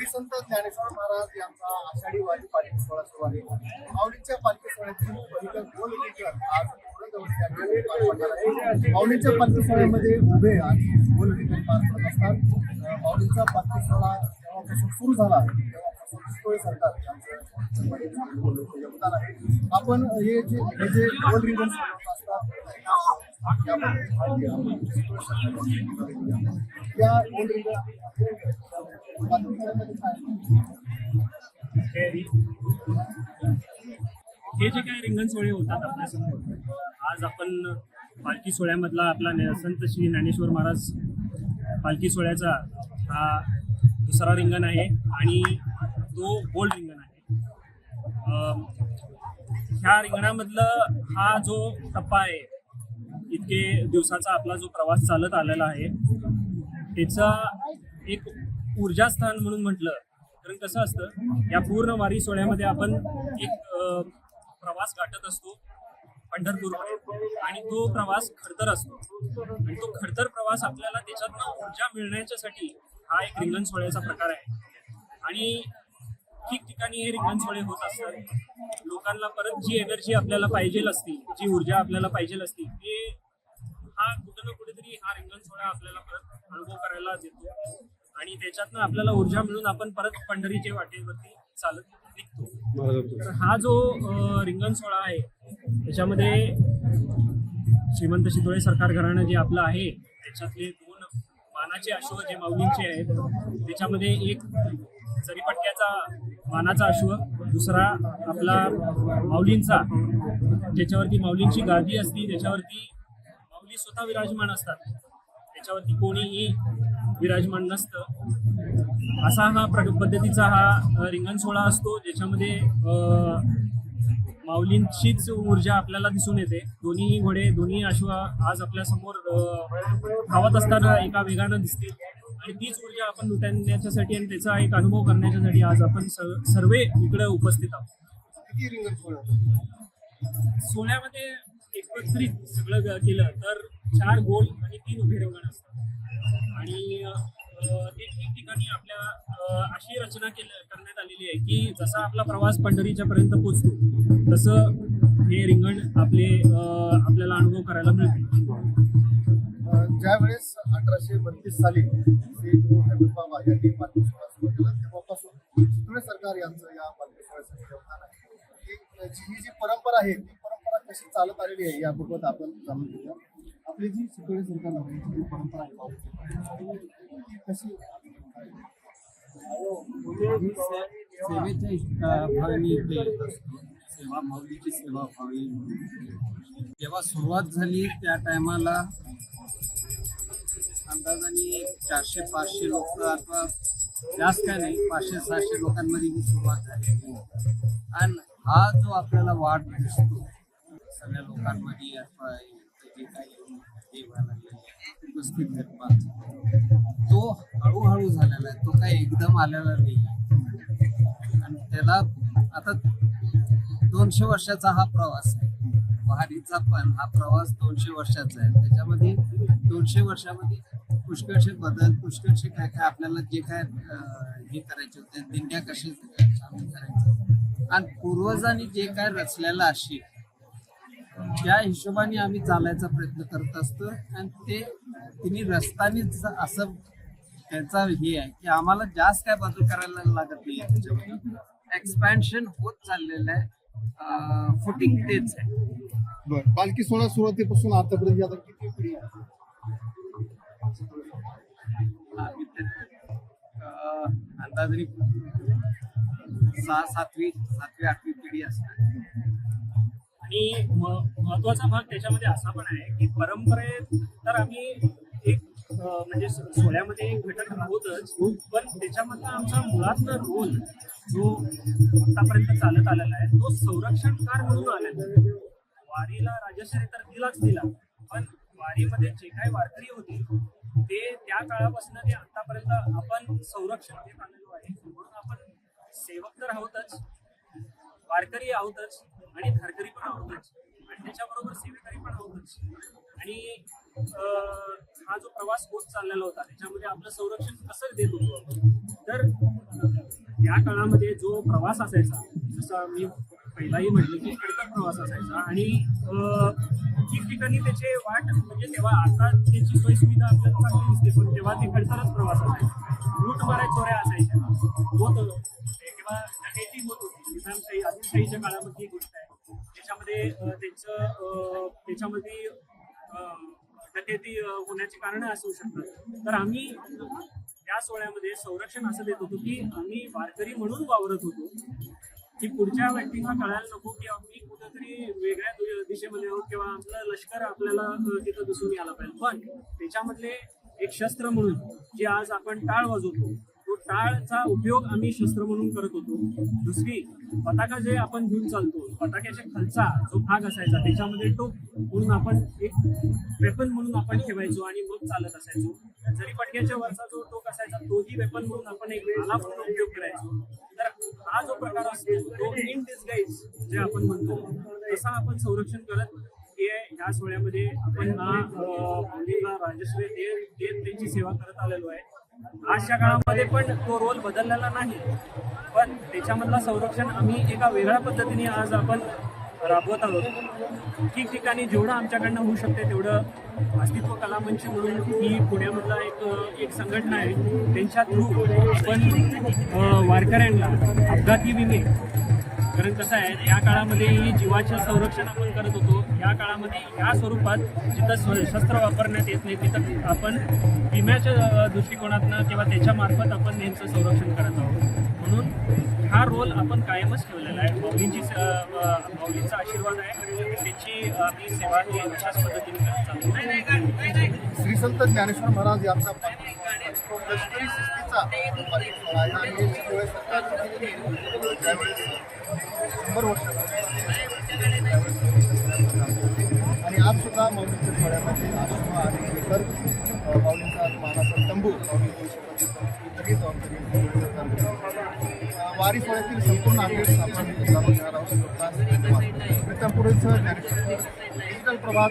श्री संत ज्ञानेश्वर महाराज यांचा आषाढी वारी पालखी सोहळा सुरू आहे माऊलीच्या पालखी सोहळ्यातील पहिलं गोल रिटर्न आज माऊलीच्या पालखी सोहळ्यामध्ये उभे आणि गोल रिटर्न पार पडत असतात. अं, माऊलीचा पालखी सोहळा जेव्हापासून सुरू झाला तेव्हापासून शितोळे सरकार यांचं योगदान आहे. आपण हे जे हे जे गोल रिटर्न असतात हे जे काही रिंगण सोहळे होतात आपल्यासमोर आज आपण पालखी सोहळ्यामधला आपला संत श्री ज्ञानेश्वर महाराज पालखी सोहळ्याचा हा दुसरा रिंगण आहे आणि तो गोल्ड रिंगण आहे. ह्या रिंगणामधलं हा जो टप्पा आहे इतके दिवसाचा आपला जो प्रवास चालत आलेला आहे त्याचा एक ऊर्जास्थान म्हणून म्हटलं कारण कसं असतं या पूर्ण वारी सोहळ्यामध्ये आपण एक प्रवास गाठत असतो पंढरपूर आणि तो प्रवास खडतर असतो. आणि तो खडतर प्रवास आपल्याला त्याच्यातनं ऊर्जा मिळण्याच्यासाठी हा एक रिंगण सोहळ्याचा प्रकार आहे. आणि ठिकठिकाणी हे रिंगण सोहळे होत असतात. लोकांना परत जी एनर्जी आपल्याला पाहिजे असती जी ऊर्जा आपल्याला पाहिजे असती ते हा कुठं ना कुठेतरी हा रिंगण सोहळा आपल्याला परत अनुभव करायला देतो. आणि त्याच्यातनं आपल्याला ऊर्जा मिळून आपण परत पंढरीच्या वाटेवरती चालत निघतो. तर हा जो रिंगण सोहळा आहे त्याच्यामध्ये श्रीमंत शितोळे सरकार घराणं जे आपलं आहे त्याच्यातले दोन मानाचे अश्व जे माऊलींचे आहेत त्याच्यामध्ये एक जरीपट्ट्याचा मानाचा अश्व दुसरा आपला माऊलींचा. ज्याच्यावरती माऊलींची गादी असती त्याच्यावरती माऊली स्वतः विराजमान असतात. त्याच्यावरती कोणीही विराजमान नसतं. असा हा प्र पद्धतीचा हा रिंगण सोहळा असतो ज्याच्यामध्ये माऊलींचीच ऊर्जा आपल्याला दिसून येते. दोन्ही घोडे दोन्ही अश्व आज आपल्यासमोर धावत असताना एका वेगानं दिसतील. आणि तीच ऊर्जा आपण लुटण्याच्यासाठी आणि त्याचा एक अनुभव करण्याच्यासाठी आज आपण सर्व इकडे उपस्थित आहोत. सोहळ्यामध्ये एकत्रित सगळं केलं तर चार गोल आणि तीन उभे रिंगण असतात. आणि ठिकठिकाणी आपल्या अशी रचना केलं करण्यात आलेली आहे की जसा आपला प्रवास पंढरीच्या पर्यंत पोचतो तसं हे रिंगण आपले आपल्याला अनुभव करायला मिळते. ज्यावेळेस अठराशे बत्तीस साली श्री बाबा यांनी पालखी सोहळा सुरू केला तेव्हापासून चितळे सरकार यांचं या पालखी सोहळ्यासाठी योगदान आहे ही जी ही जी परंपरा आहे ती परंपरा कशी चालत आलेली आहे याबाबत आपण जाणून घेऊया आपली जी चितळे सरकार आहे जी परंपरा आहे ती कशी सेवेच्या भावनी सेवा माऊलीची सेवा व्हावी म्हणून. जेव्हा सुरुवात झाली त्या टायमाला अंदाजाने चारशे पाचशे लोक अथवा जास्त काय नाही पाचशे सहाशे लोकांमध्ये ही सुरुवात झाली आणि हा जो आपल्याला वाढ भेटतो सगळ्या लोकांमध्ये अथवा जे काही उपस्थित निर्माण. तो हळूहळू झालेला आहे तो काही एकदम आलेला नाही आणि त्याला आता दोनशे वर्षाचा हा प्रवास आहे. वारीचा पण हा प्रवास दोनशे वर्षाचा आहे. त्याच्यामध्ये दोनशे वर्षामध्ये पुष्कळशे बदल पुष्कळशे काय काय आपल्याला जे काय हे करायचे होते दिंड्या कशा सामील करायचे आणि पूर्वजांनी जे काय रचलेलं अशी त्या हिशोबाने आम्ही चालायचा प्रयत्न करत असतो. आणि ते तिने रस्तानीच असं त्यांचा हे आहे की आम्हाला जास्त काय बदल करायला लागत नाही त्याच्यामध्ये. एक्सपॅन्शन होत चाललेलं आहे. फुटिंग तेच आहे. बरं पालखी सोहळा सुरुवातीपासून आतापर्यंत आता किती पिढी आता जरी सहा सातवी सातवी आठवी पिढी असणार. आणि महत्त्वाचा भाग त्याच्यामध्ये असा पण आहे की परंपरेत तर आम्ही एक म्हणजे सोहळ्यामध्ये एक घटक आहोतच पण त्याच्यामधला आमचा मुळातला रोल जो आतापर्यंत चालत आलेला आहे तो संरक्षणकार म्हणून आलेला वारीला राजश्री तर दिलाच दिला पण वारीमध्ये जे काही वारकरी होती ते त्या काळापासून ते आतापर्यंत आपण संरक्षण देत आलेलो आहे म्हणून आपण सेवक तर आहोतच वारकरी आहोतच आणि धारकरी पण आहोतच. आणि त्याच्याबरोबर सेवेकरी पण आहोतच. आणि हा जो प्रवास होत चाललेला होता त्याच्यामध्ये आपलं संरक्षण कसं देत होतो तर त्या काळामध्ये जो प्रवास असायचा जसा मी पहिलाही म्हटलं की खडतर प्रवास असायचा आणि ठिकठिकाणी त्याचे वाट म्हणजे तेव्हा आता त्याची सोय सुविधा आपल्याला चांगली दिसते पण तेव्हा ते खडतरच प्रवास असायचा. लूट मारा चोऱ्या असायच्या. होत. ते किंवा डकेती होत होती निजामशाही आदिलशाहीच्या काळामधली गोष्ट आहे त्याच्यामध्ये त्यांचं त्याच्यामध्ये डकेती होण्याची कारणं असू शकतात तर आम्ही या सोहळ्यामध्ये संरक्षण असं देत होतो की आम्ही वारकरी म्हणून वावरत होतो की पुढच्या व्यक्तींना कळायला नको की आम्ही कुठंतरी वेगळ्या दिशेमध्ये आहोत किंवा आपलं लष्कर आपल्याला तिथं दिसून यायला पाहिजे पण त्याच्यामधले एक शस्त्र म्हणून जे आज आपण टाळ वाजवतो टाळचा उपयोग आम्ही शस्त्र म्हणून करत होतो. दुसरी पताका जे आपण घेऊन चालतो पताक्याच्या खालचा जो भाग असायचा त्याच्यामध्ये टोक म्हणून आपण एक वेपन म्हणून आपण ठेवायचो आणि मग चालत असायचो. जरी पटक्याच्या वरचा जो टोक असायचा तोही वेपन म्हणून आपण एक भाला म्हणून उपयोग करायचो. तर हा जो प्रकार असतो तो इन डिस्गाईज जे आपण म्हणतो तसा आपण संरक्षण करत ह्या सोहळ्यामध्ये आपण हा मुलीला राजश्री देत त्यांची सेवा करत आलेलो आहे. आजच्या काळामध्ये पण तो रोल बदललेला नाही. पण त्याच्यामधला संरक्षण आम्ही एका वेगळ्या पद्धतीने आज आपण राबवत आहोत. ठिकठिकाणी जेवढं आमच्याकडनं होऊ शकते तेवढं अस्तित्व कला मंच म्हणून ही पुण्यामधला एक एक संघटना आहे. त्यांच्या थ्रू आपण वारकऱ्यांना अपघाती विमे कारण कसं आहे या काळामध्ये जीवाचं संरक्षण आपण करत होतो. या काळामध्ये या स्वरूपात जिथं शस्त्र वापरण्यात येत नाही तिथं आपण विम्याच्या दृष्टिकोनातनं किंवा त्याच्यामार्फत आपण यांचं संरक्षण करत आहोत. म्हणून हा रोल आपण कायमच ठेवलेला आहे. माऊलींची स- माऊलींचा आशीर्वाद आहे त्यांची आपली सेवा ही अशाच पद्धतीने चालू संत ज्ञानेश्वर महाराज यांचा लष्करी शिस्तीचा आणि ज्यावेळेस शंभर वर्ष आणि आज सुद्धा माऊलीच्या सोहळ्यामध्ये आश्रमा आणि इतर अ, माऊलींचा मानाचा तंबू माऊली जबाबदारी वारी सोहळ्यातील संपूर्ण अपडेट्स आपण जाणून घेणार आहोत प्रीतम पुढेच ज्ञानेश्वर डिजिटल प्रभात.